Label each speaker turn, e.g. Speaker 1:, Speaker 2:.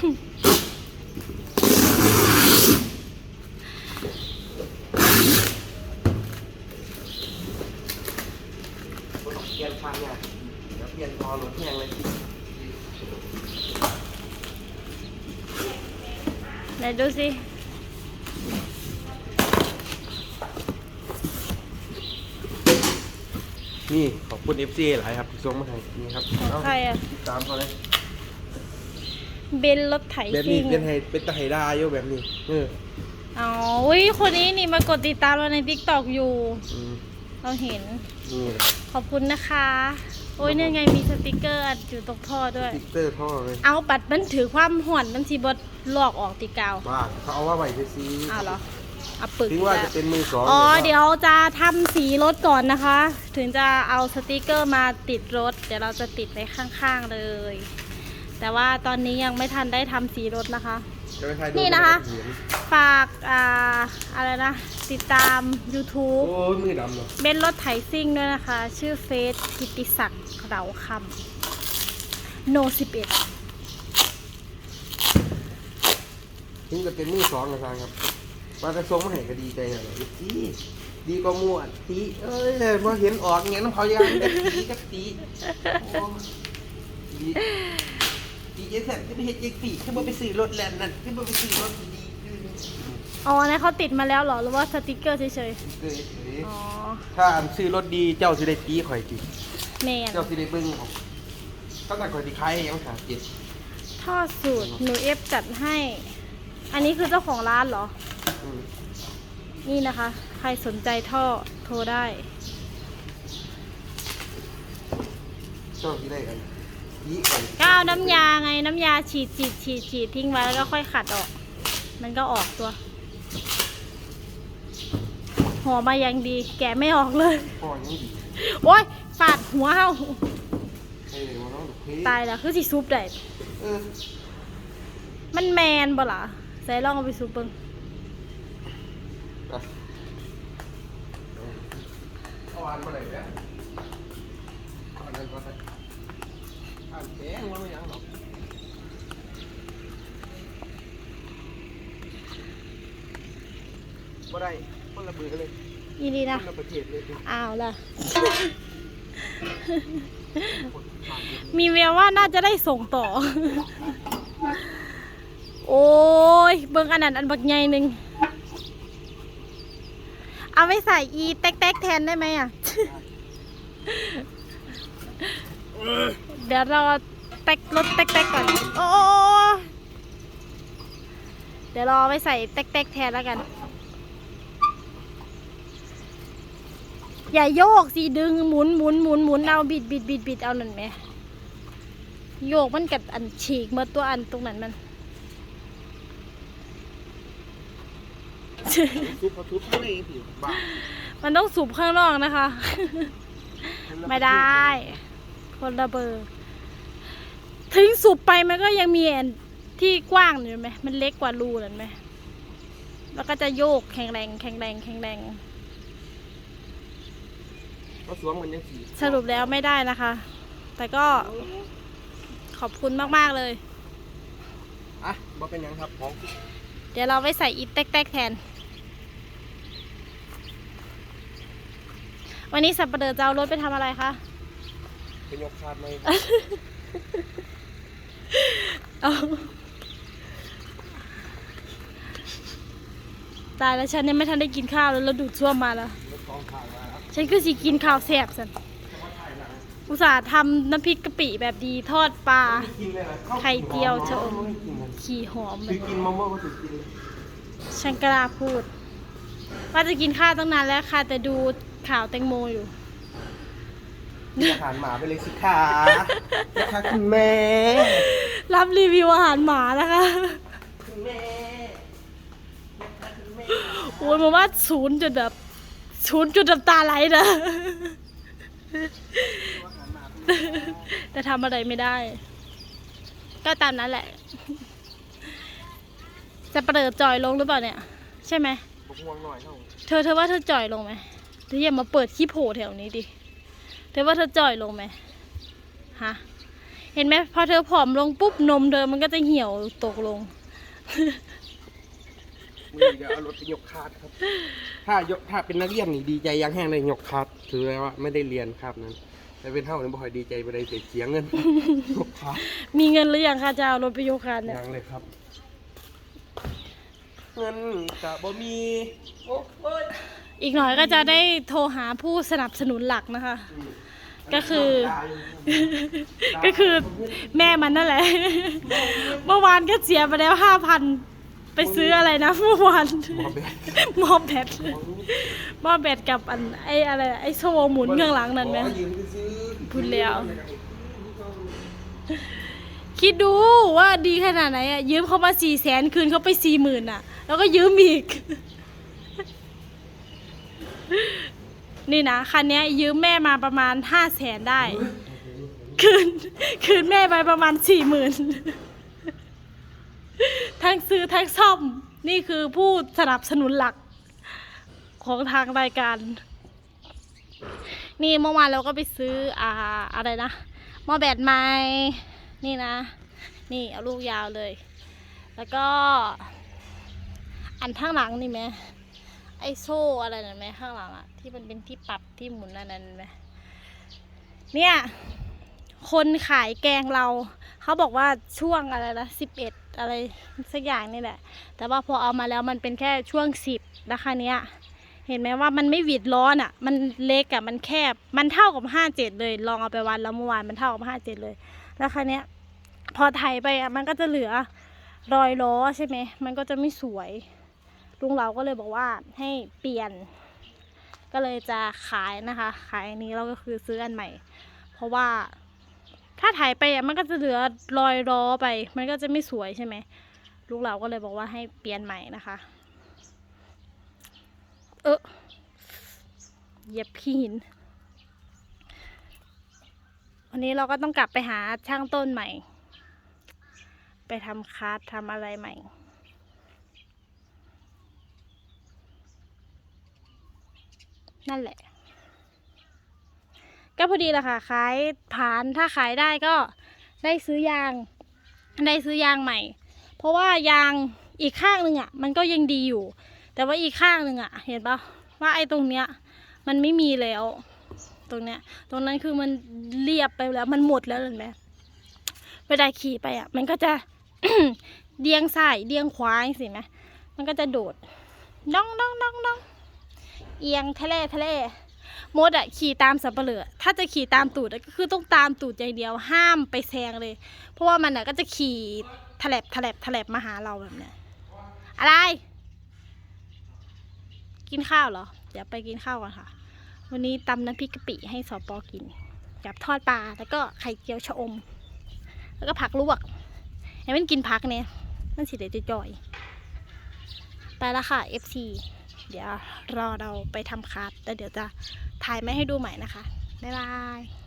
Speaker 1: เปลี่ยนพันเนี่ยเดี๋ยวเปลี่ยนพอรถแห้งเลย
Speaker 2: ไหนดูสิ
Speaker 1: นี่ขอบคุณ FC หลายครับที่ส่งมาให้นี่ครับ
Speaker 2: ของใครอะ
Speaker 1: ตามเขาเลย
Speaker 2: เบนรถไถ
Speaker 1: แบบ
Speaker 2: ซิ่
Speaker 1: นี้
Speaker 2: ง
Speaker 1: เป็นให้เป็นตะไคร่าอยู่แบบนี้เออ
Speaker 2: อ๋ออุ้ยคนนี้นี่มากดติดตามเราในทิกตอกอยู่
Speaker 1: อืม
Speaker 2: เราเห็น
Speaker 1: นี่เลย
Speaker 2: ขอบคุณนะคะ โอ้ยเนี่ยไงมีสติกเกอร์อัดอยู่ตรงท่อด้วย
Speaker 1: สติ๊กเตอร์ท่อเลย
Speaker 2: เอาปัดมันถือความห่อนมันสีบดลอกออกตีกาว
Speaker 1: ว่าเขาเอาว่าไว้ไปซื้อ
Speaker 2: อ้าวเหรอเอาปึก
Speaker 1: ถึงว่า
Speaker 2: อีก
Speaker 1: จะ
Speaker 2: แล้ว
Speaker 1: เป็นมือสอง
Speaker 2: อ๋อ
Speaker 1: แต่า
Speaker 2: เดี๋ยวจะทำสีรถก่อนนะคะ ถึงจะเอาสติกเกอร์มาติดรถ เดี๋ยวเราจะติดไว้ข้างๆเลย แต่ว่าตอนนี้ยังไม่ทันได้ทำสีรถนะคะ
Speaker 1: จะไปถ่ายรูป
Speaker 2: นี่นะคะ
Speaker 1: เห็น
Speaker 2: ฝากอ่าอะไรนะ ติดตาม YouTube
Speaker 1: โอ้ยมือดำเนาะ
Speaker 2: เบนรถไถซิ่งด้วยนะคะ ชื่อเฟซกิติศักดิ์เราคำโนสิบเอ็ด
Speaker 1: ถึงจะเป็นมือสองนะครับครับว่าจะส่งมาให้ก็ดีใจนะดีดีก็มั่วตีเอ้ยพอเห็นออกเงี้ยน้ำเขายังได้ตีกับตีโอีเจ๊แซ่บจะไปเฮ็ดยังตีขึ้นมาไปซื้อรถแลนด์นั่นขึ้นมาไปซื้อรถดีๆขึ้น
Speaker 2: อ๋อนเขาติดมาแล้วเหรอ หรือว่าสติกเกอร์เฉย
Speaker 1: เอ้ยเอ้ย
Speaker 2: ๆอ๋อ
Speaker 1: ถ้าอันซื้อรถดีเจ้าสิได้ตีข่อยติ
Speaker 2: แมน
Speaker 1: เจ้าสิได้เบิ่งออกตั้งแต่ข่อยสิขายยังหาเจ็ด
Speaker 2: ทอดสูตรหนูเอฟจัดให้ อันนี้คือเจ้าของร้านเหรอ
Speaker 1: อืม
Speaker 2: นี่นะคะ ใครสนใจท่อโทรได้
Speaker 1: เจ้าสิได้กัน ตีข่อย
Speaker 2: ก็เอาน้ำยาไงน้ำยาฉีดฉีดฉีดฉีดทิ้งไว้แล้วก็ค่อยขัดออก มันก็ออกตัวห่อมายังดี แกะไม่ออกเลย
Speaker 1: พ่อยังดี
Speaker 2: โอ๊ยฟาดหัวเฮา
Speaker 1: เอ้ยว่าน้องลูกเฮ้ย
Speaker 2: ตายแล้วคือสิซุปได้
Speaker 1: เออ
Speaker 2: มันแมนบ่ล่ะใส่ลองเอาไปซุปเบิ่ง
Speaker 1: อะเอาอันมาไหนเนี่ยเอาอันนั้นมาใส่อ่าน แกงว่าไม่ยังหรอกบ่ได้คนละเบือเลย
Speaker 2: อีนี่
Speaker 1: ค
Speaker 2: นะ
Speaker 1: นละประเทศเลย
Speaker 2: อ้าวล่ะ มีแววว่าน่าจะได้ส่งต่อ โอ้ย เบิ่งอันนั้นอันบักใหญ่หนึ่ง เอาไม่ใส่อี แต๊กแต๊กๆแทนได้ไหมอะ เดี๋ยวเราแต๊กรถแต๊กแต๊กๆก่อน โอ้เดี๋ยวรอไปใส่แต๊กแต๊กๆแทนแล้วกัน อย่าโยกสิดึงหมุนหมุนหมุนหมุนเอาบิดบิดบิดบิดเอานั่นไหมโยกมันกับอันฉีกหมาตัวอันตรงนั้นมัน
Speaker 1: ทุบเขาทุบข้างในผิวบ้า
Speaker 2: มันต้องสูบข้างนอกนะคะ ไม่ได้ คนละเบอร์ ถึงสูบไปมันก็ยังมีอันที่กว้างอยู่ไหมมันเล็กกว่ารูนั่นไหมแล้วก็จะโยกแข็งแรงแข็งแรงแข็งแรง
Speaker 1: เขาสวมมันยังสี
Speaker 2: สรุปแล้วไม่ได้นะคะ แต่ก็ขอบคุณมาก ๆ เลย
Speaker 1: อะบ่เป็นหยังครับของ
Speaker 2: เดี๋ยวเราไปใส่อีแต๊กแต๊กแทน วันนี้สับปะเดอจะเอารถไปทำอะไรคะ
Speaker 1: เป็นยกคาดไหม
Speaker 2: เอาตายแล้วฉันยังไม่ทันได้กินข้าวแล้วแล้วดูดซ่วมมาแล้ว
Speaker 1: รถกองทางมาครับ
Speaker 2: ฉันคือสิกินข้าวแซ่บสันอุตส่าห์ทำน้ำพริกกะปิแบบดีทอดปลา
Speaker 1: ไม่กินเลยนะข้า
Speaker 2: ไข่เจียวชะอม
Speaker 1: ไม่กินกัน
Speaker 2: ขี่หอมเล
Speaker 1: คือยกินมะม่วงก็ถึงกินเลย
Speaker 2: ฉันกล้าพูด ว่าจะกินข้าวตั้งนานแล้วค่ะ แต่ดูข่าวแตงโมอยู่
Speaker 1: กินอาหารหมาไปเลยสิคะนะคะคุณแม่
Speaker 2: รับรีวิวอาหารหมานะคะ
Speaker 1: คุณแม่
Speaker 2: โอ้ยมาว่าศูนย์จุดแบบศูนย์จุดน้ำตาไหลนะแต่ทำอะไรไม่ได้ ก็ตามนั้นแหละ จะเปิดจอยลงหรือเปล่าเนี่ย ใช่ไหม
Speaker 1: บกม่วงหน่อยเท่า
Speaker 2: เธอเธอว่าเธอจ่อยลงไหมเธออย่ามาเปิดขี้โผล่แถวนี้ดิ เธอว่าเธอจ่อยลงไหมฮะเห็นไหมพอเธอผอมลงปุ๊บนมเธอมันก็จะเหี่ยวตกลง
Speaker 1: มือเดี๋ยวเอารถไปยกคาดครับ ถ้ายกถ้าเป็นนักเรียนนี่ดีใจอยังแห้งเลยยกคาดถือว่าไม่ได้เรียนครับนั้น แต่เป็นเท่านี้บ่ค่อยดีใจไปได้เสียเสียเงินยกคาด
Speaker 2: มีเงินหรือยังคะจะเอารถไปโยกคันเนี่ย
Speaker 1: ยังเลยครับ เงินกะบ่มีโอ้เอ้ย
Speaker 2: อีกหน่อยก็จะได้โทรหาผู้สนับสนุนหลักนะคะ ก็คือ ก็คือแม่มันนั่นแหละ เมื่อวานก็เสียไปแล้วห้าพันไปซื้ออะไรนะเมื่อวาน
Speaker 1: บ่แบก
Speaker 2: หมอแบตหมอแบตกับอันไอ้อะไรไอ้โซ่หมุนเครื่องหลังนั่นไหม
Speaker 1: ขอยืมซื้อ
Speaker 2: พูดแล้ว คิดดูว่าดีขนาดไหนอะยืมเขามาสี่แสนคืนเขาไปสี่หมื่นอะ แล้วก็ยืมอีก นี่นะคันเนี้ยยืมแม่มาประมาณห้าแสนได้ คืนคืนแม่ไปประมาณสี่หมื่นทั้งซื้อทั้งซ่อม นี่คือผู้สนับสนุนหลักของทางรายการ นี่เมื่อวานเราก็ไปซื้ออ่าอะไรนะหม้อแบตใหม่นี่นะ นี่เอาลูกยาวเลย แล้วก็อันข้างหลังนี่ไหม ไอโซ่อะไรนั่นไหมข้างหลังอะที่มันเป็นที่ปรับที่หมุนนั่นนั่นไหมเนี่ยคนขายแกงเรา เขาบอกว่าช่วงอะไรนะสิบเอ็ดอะไรสักอย่างนี่แหละ แต่ว่าพอเอามาแล้วมันเป็นแค่ช่วงสิบนะคะเนี้ยเห็นไหมว่ามันไม่หวิดร้อนอะ มันเล็กอะมันแคบ มันเท่ากับห้าเจ็ดเลย ลองเอาไปวัดแล้วเมื่อวานมันเท่ากับห้าเจ็ดเลย แล้วคราเนี้ย พอไถไปอะมันก็จะเหลือรอยล้อใช่ไหมมันก็จะไม่สวย ลุงเราก็เลยบอกว่าให้เปลี่ยน ก็เลยจะขายนะคะ ขายอันนี้เราก็คือซื้ออันใหม่ เพราะว่าถ้าถ่ายไปมันก็จะเหลือรอยล้อไป มันก็จะไม่สวยใช่ไหมลุงเราก็เลยบอกว่าให้เปลี่ยนใหม่นะคะ เออเหยียบพี่หิน วันนี้เราก็ต้องกลับไปหาช่างต้นใหม่ ไปทำคาร์ดทำอะไรใหม่ นั่นแหละ ก็พอดีแหละค่ะขายผานถ้าขายได้ก็ได้ซื้อยาง ได้ซื้อยางใหม่ เพราะว่ายางอีกข้างหนึ่งอะ มันก็ยังดีอยู่ แต่ว่าอีกข้างหนึ่งอะ เห็นปะว่าไอ้ตรงเนี้ย มันไม่มีแล้ว ตรงเนี้ย ตรงนั้นคือมันเรียบไปแล้ว มันหมดแล้วเห็นไหมเวลาขี่ไปอะ มันก็จะเดียงซ้ายเดียงขวาสิไหมมันก็จะโดดน้องน้องน้องน้อง เอียงทะเลทะเลมดอะขี่ตามสับเปลือถ้าจะขี่ตามตูดก็คือต้องตามตูดอย่างเดียวห้ามไปแซงเลย เพราะว่ามันอะก็จะขี่ถลบถลบถลบมาหาเราแบบเนี้ยอะไร กินข้าวเหรอเดี๋ยวไปกินข้าวก่อนค่ะ วันนี้ตำน้ำพริกกะปิให้สอปอกินกับทอดปลาแล้วก็ไข่เจียวชะอม แล้วก็ผักลวกให้มันกินผักเนี่ยมันสิเดี๋ยวจะจ่อย ไปล้วค่ะ FC เดี๋ยวรอเราไปทำคาร์ดแต่เดี๋ยวจะถ่ายไม่ให้ดูใหม่นะคะ บ๊ายบาย